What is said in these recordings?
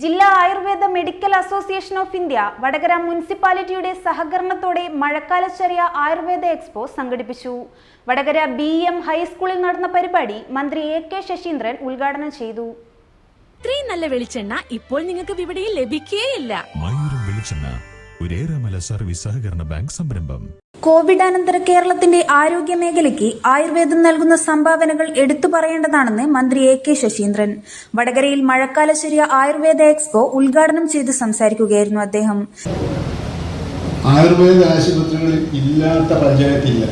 ജില്ലാ Ayurveda medical association of India Vadakara മുനിസിപ്പാലിറ്റിയുടെ സഹകരണത്തോടെ മഴക്കാലച്ചെറിയ Ayurveda expo സംഘടിപ്പിച്ചു. വടകര ബി എം ഹൈസ്കൂളിൽ നടന്ന പരിപാടി മന്ത്രി എ കെ ശശീന്ദ്രൻ ഉദ്ഘാടനം ചെയ്തു. ഇത്രയും നല്ല വെളിച്ചെണ്ണ ഇപ്പോൾ നിങ്ങൾക്ക് വിപണിയിൽ ലഭിക്കുകയില്ല മയൂരം വെളിച്ചെണ്ണ ഒരേറെമല സർവീസ് സഹകരണ ബാങ്ക് സംരംഭം. കോവിഡാനന്തര കേരളത്തിന്റെ ആരോഗ്യ മേഖലയ്ക്ക് ആയുർവേദം നൽകുന്ന സംഭാവനകൾ എടുത്തു പറയേണ്ടതാണെന്ന് മന്ത്രി എ കെ ശശീന്ദ്രൻ. വടകരയിൽ മഴക്കാലശ്ശേരിയ ആയുർവേദ എക്സ്പോ ഉദ്ഘാടനം ചെയ്ത് സംസാരിക്കുകയായിരുന്നു അദ്ദേഹം. ആയുർവേദ ആശുപത്രികളിൽ ഇല്ലാത്ത പഞ്ചായത്തില്ല.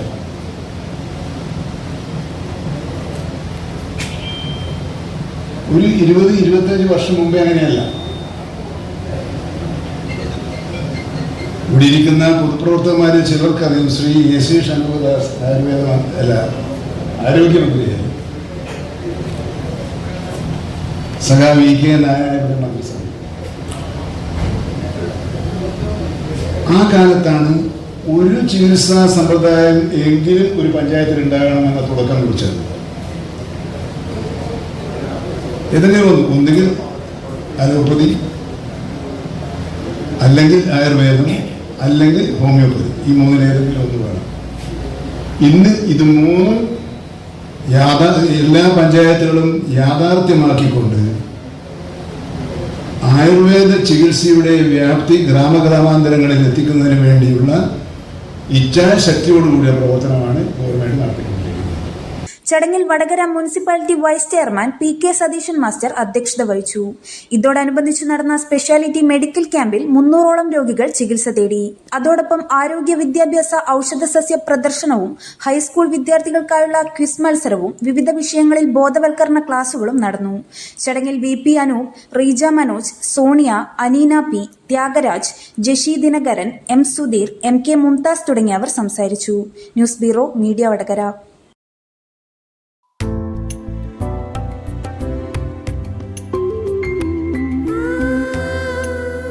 ഒരു ഇരുപത് ഇരുപത്തഞ്ച് വർഷം മുമ്പേ അങ്ങനെയല്ല. ഇവിടെ ഇരിക്കുന്ന പൊതുപ്രവർത്തകന്മാരിൽ ചിലർക്കറിയും. ശ്രീ എ സി ഷൺമുഖദാസ് ആയുർവേദ അല്ല ആരോഗ്യമന്ത്രിയായി സഖാ വി കെ നാരായണ മന്ത്രിസഭ ആ കാലത്താണ് ഒരു ചികിത്സാ സമ്പ്രദായം എങ്കിലും ഒരു പഞ്ചായത്തിൽ ഉണ്ടാകണം എന്ന തുടക്കം കുറിച്ചത്. എന്തെങ്കിലും ഒന്ന് ഒന്നുകിൽ അലോപ്പതി അല്ലെങ്കിൽ ആയുർവേദം അല്ലെങ്കിൽ ഹോമിയോപ്പതി. ഈ മൂന്നിലേതെങ്കിലും ഒന്ന് വേണം. ഇന്ന് ഇത് മൂന്നും യാഥാ എല്ലാ പഞ്ചായത്തുകളും യാഥാർത്ഥ്യമാക്കിക്കൊണ്ട് ആയുർവേദ ചികിത്സയുടെ വ്യാപ്തി ഗ്രാമഗ്രാമാന്തരങ്ങളിൽ എത്തിക്കുന്നതിന് വേണ്ടിയുള്ള ഇച്ഛാശക്തിയോടുകൂടിയ പ്രവർത്തനമാണ് ഗവൺമെന്റ് നടത്തിക്കൊണ്ടിരിക്കുന്നത് ചടങ്ങിൽ Vadakara municipality vice chairman P K Satheesan master അധ്യക്ഷത വഹിച്ചു. ഇതോടനുബന്ധിച്ച് നടന്ന സ്പെഷ്യാലിറ്റി മെഡിക്കൽ ക്യാമ്പിൽ മുന്നൂറോളം രോഗികൾ ചികിത്സ തേടി. അതോടൊപ്പം ആരോഗ്യ വിദ്യാഭ്യാസ ഔഷധ സസ്യ പ്രദർശനവും ഹൈസ്കൂൾ വിദ്യാർത്ഥികൾക്കായുള്ള ക്വിസ് മത്സരവും വിവിധ വിഷയങ്ങളിൽ ബോധവൽക്കരണ ക്ലാസുകളും നടന്നു. ചടങ്ങിൽ V P Anoop Reeja Manoj Sonia Aneena P Thyagaraj Jashi Dinakaran M Sudheer M K Mumtaz തുടങ്ങിയവർ സംസാരിച്ചു. News bureau media Vadakara.